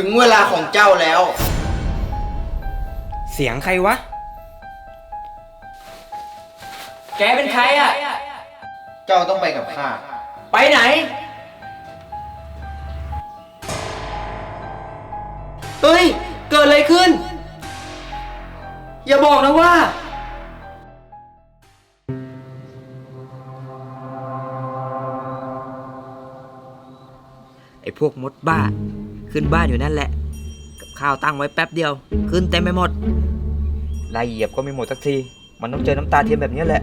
ถึงเวลาของเจ้าแล้ว เสียงใครวะ แกเป็นใครอะ เจ้าต้องไปกับข้า ไปไหน เฮ้ย เกิดอะไรขึ้น อย่าบอกนะว่า ไอ้พวกมดบ้า ขึ้นบ้านอยู่นั่นแหละ กับข้าวตั้งไว้แป๊บเดียว ขึ้นเต็มไปหมดไล่เหยียบก็ไม่หมดสักที มันต้องเจอน้ำตาเทียมแบบนี้แหละ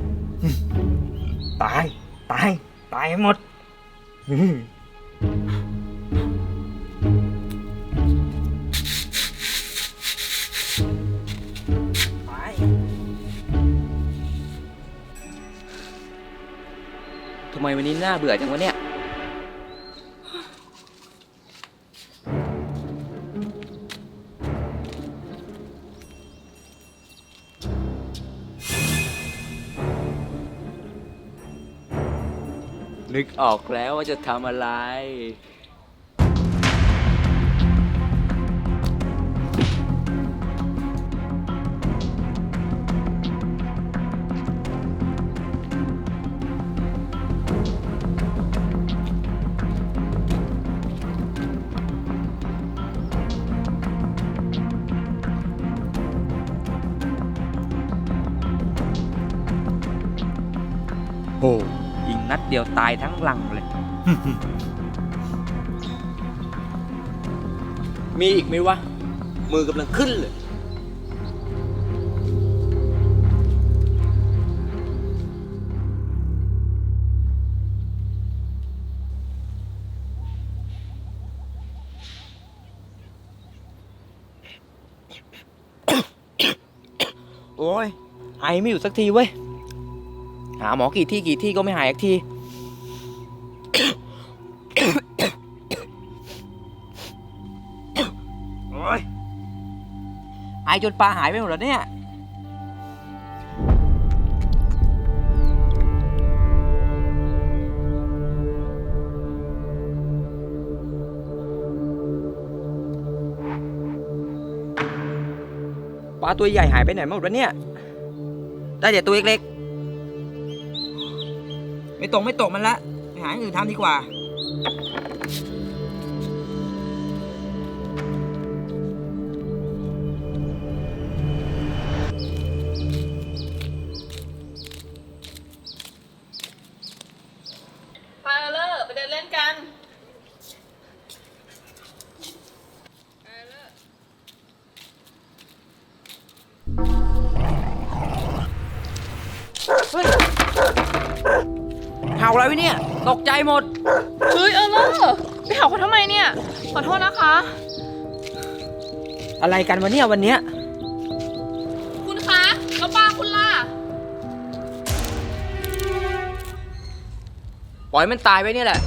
ตาย ตาย ตายหมดไปทำไมวันนี้น่าเบื่อจังวะเนี่ย นึกออกแล้วว่าจะทำอะไร นัดเดียวตายทั้งลังเลย มีอีกไหมวะ มือกำลังขึ้นเลย โอ้ยไอไม่อยู่สักทีเว้ย หาหมอกี่ที่กี่ที่ก็ไม่หายสักที โอ้ยไอจนปลาหายไปหมดแล้วเนี่ย ปลาตัวใหญ่หายไปไหนหมดวะเนี่ย ได้แต่ตัวเล็กๆ ไม่ตกไม่ตกมันละไปหาอย่างอื่นทำดีกว่า อะไรวะเนี่ย ตกใจหมด เฮ้ยเออเลอร์ไปเห่าเขาทำไมเนี่ย ขอโทษนะคะ อะไรกันวะเนี่ยวันเนี้ย คุณคะแล้วป้าคุณล่ะ ปล่อยมันตายไปเนี่ยแหละ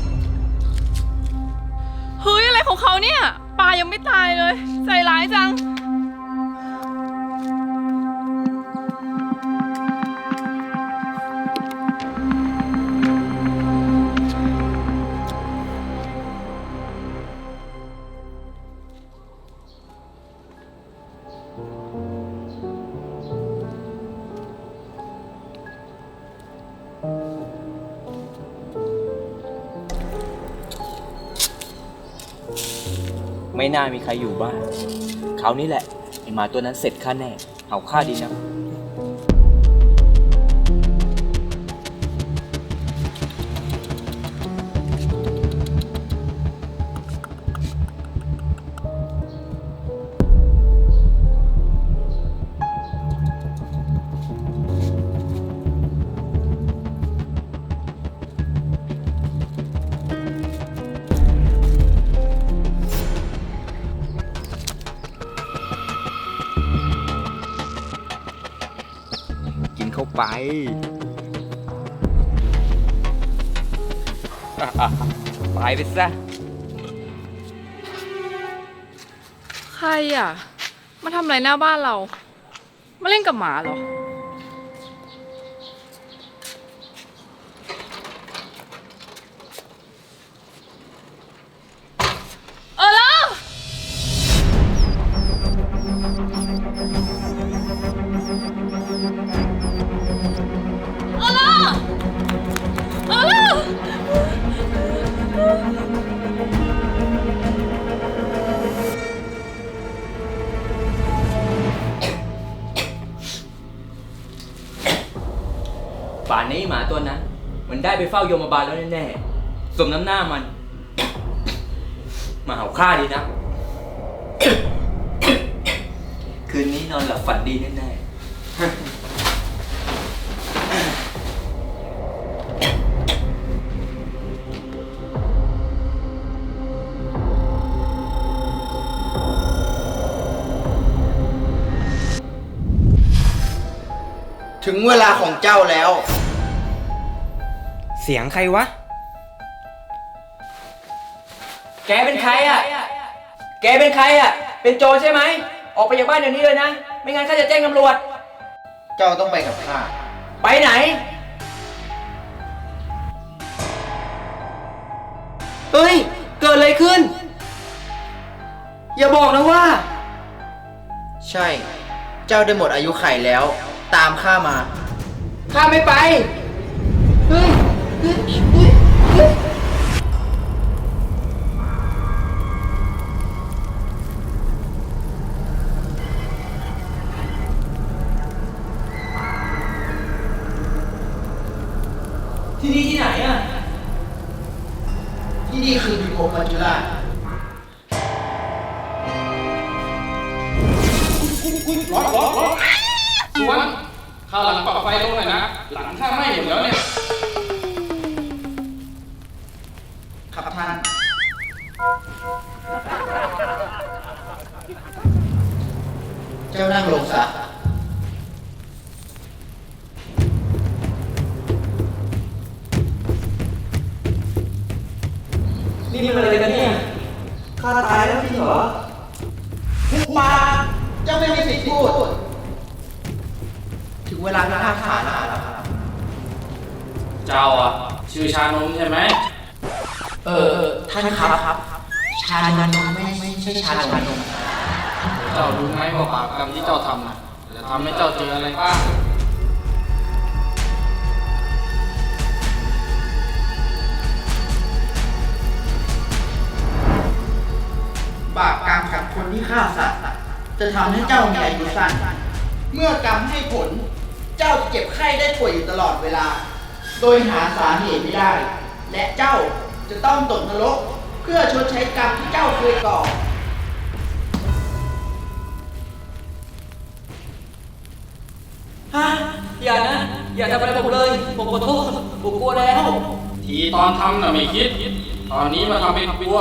เฮ้ยอะไรของเขาเนี่ยปลายังไม่ตายเลย ใจร้ายจัง ไม่น่ามีใครอยู่บ้านเขาวนี่แหละไอหมาตัวนั้นเสร็จข้าแน่เห่าข้าดีนะ ไป ไปไปซะ ใครอะ มาทำอะไรหน้าบ้านเรา มาเล่นกับหมาเหรอ ไอ้หมาตัวนั้น มันได้ไปเฝ้าโยมบาลแล้วแน่ๆสมน้ำหน้ามัน มาเห่าฆ่าดีนะ คืนนี้นอนหลับฝันดีแน่ๆถึงเวลาของเจ้าแล้ว สียงใครวะ แกเป็นใครอะ แกเป็นใครอะ เป็นโจรใช่ไหม ออกไปจากบ้านเดี๋ยวนี้เลยนะ ไม่งั้นข้าจะแจ้งตำรวจ เจ้าต้องไปกับข้า ไปไหน เฮ้ย เกิดอะไรขึ้น อย่าบอกนะว่า ใช่ เจ้าได้หมดอายุไขแล้ว ตามข้ามา ข้าไม่ไป เฮ้ย ที่นี่ที่ไหนอะ ที่นี่คือพิภพมัจจุราชสวนข้าวหลังปรับไฟลงหน่อยนะ หลังข้าไหม้หมด นี่มันอะไรกันเนี่ยข้าตายแล้วจริงเหรอทุกมาเจ้าไม่มีสิทธิ์พูด ถึงเวลาพิพากษาแล้วครับเจ้าอะ ชื่อชานมใช่ไหม เออเออท่านครับครับ ชานมไม่ไม่ใช่ชานมเจ้ารู้ไหมว่าบาปกรรมที่เจ้าทำน่ะจะทำให้เจ้าเจออะไรบ้าง บาปกรรมกับคนที่ฆ่าสัตว์จะทำให้เจ้ามีอายุสั้น เมื่อกรรมให้ผล เจ้าจะเจ็บไข้ได้ป่วยอยู่ตลอดเวลา โดยหาสาเหตุไม่ได้ และเจ้าจะต้องตกนรกเพื่อชดใช้กรรมที่เจ้าเคยก่อ ฮะอย่านะ อย่าทำอะไรผมเลย ผมขอโทษ ผมกลัวแล้ว ทีตอนทำน่ะไม่คิด ตอนนี้มาทำเป็นกลัว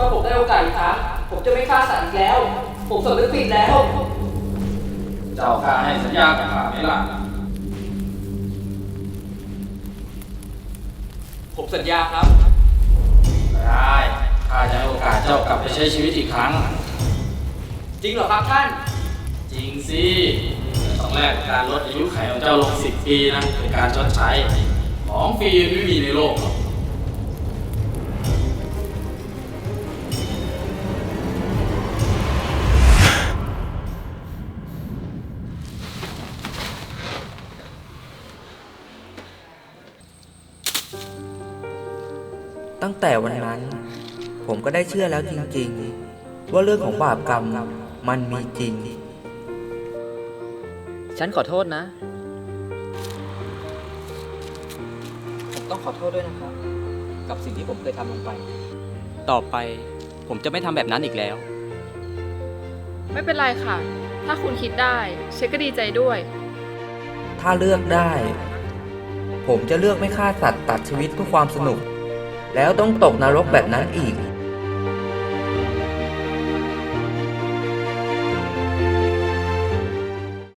ถ้าผมได้โอกาสอีกครั้งผมจะไม่ฆ่าสัตว์อีกแล้ว ผมสำนึกผิดแล้ว เจ้าข้าให้สัญญากับข้าไหมล่ะ ผมสัญญาครับ ได้ข้าจะให้โอกาสเจ้ากลับไปใช้ชีวิตอีกครั้ง จริงเหรอครับท่าน จริงสิแต่ต้องแลกกับการลดอายุไขของเจ้าลงสิบปีนะเป็นการชดใช้ ของฟรีไม่มีในโลกหรอก แต่วันนั้น ผมก็ได้เชื่อแล้วจริง ๆ ว่าเรื่องของบาปกรรมมันมีจริง ฉันขอโทษนะ ผมต้องขอโทษด้วยนะครับ กับสิ่งที่ผมเคยทำลงไป ต่อไปผมจะไม่ทำแบบนั้นอีกแล้ว ไม่เป็นไรค่ะ ถ้าคุณคิดได้เชคก็ดีใจด้วย ถ้าเลือกได้ ผมจะเลือกไม่ฆ่าสัตว์ตัดชีวิตเพื่อความสนุก แล้วต้องตกนรกแบบนั้นอีก